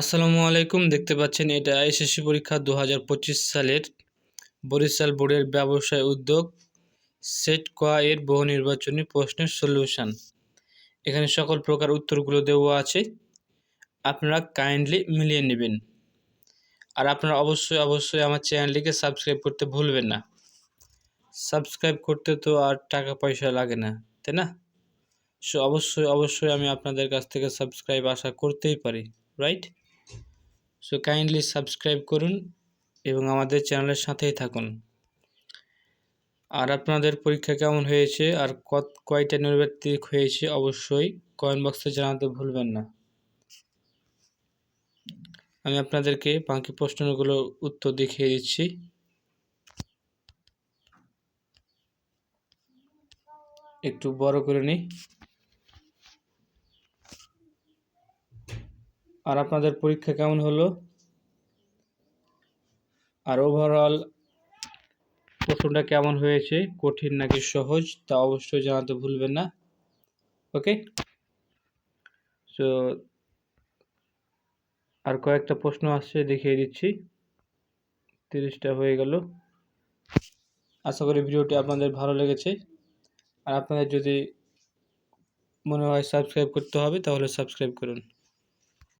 আসসালামু আলাইকুম, দেখতে পাচ্ছেন এটা এসএসসি পরীক্ষা দু হাজার পঁচিশ সালের বরিশাল বোর্ডের ব্যবসায় উদ্যোগ সেট কোয়া এর বহু নির্বাচনী প্রশ্নের সলিউশন। এখানে সকল প্রকার উত্তরগুলো দেওয়া আছে। আপনারা কাইন্ডলি মিলিয়ে নেবেন। আর আপনারা অবশ্যই অবশ্যই আমার চ্যানেলটিকে সাবস্ক্রাইব করতে ভুলবেন না। সাবস্ক্রাইব করতে তো আর টাকা পয়সা লাগে না, তাই না? সো অবশ্যই অবশ্যই আমি আপনাদের কাছ থেকে সাবস্ক্রাইব আশা করতেই পারি, রাইট? সো কাইন্ডলি সাবস্ক্রাইব করুন এবং আমাদের চ্যানেলের সাথেই থাকুন। আর আপনাদের পরীক্ষা কেমন হয়েছে? আর কত, কয়টা নির্বাচিত হয়েছে? অবশ্যই কয়েন বক্সে জানাতে ভুলবেন না। আমি আপনাদেরকে বাকি প্রশ্নগুলো উত্তর দেখিয়ে দিচ্ছি। একটু বড় করে নিই। আর আপনাদের পরীক্ষা কেমন হলো? আর ওভারঅল প্রশ্নটা কেমন হয়েছে? কঠিন নাকি সহজ? তা অবশ্যই জানাতে ভুলবেন না। ওকে সো আর কয়েকটা প্রশ্ন আসছে, দেখিয়ে দিচ্ছি। তিরিশটা হয়ে গেল। আশা করি ভিডিওটি আপনাদের ভালো লেগেছে। আর আপনাদের যদি মনে হয় সাবস্ক্রাইব করতে হবে, তাহলে সাবস্ক্রাইব করুন।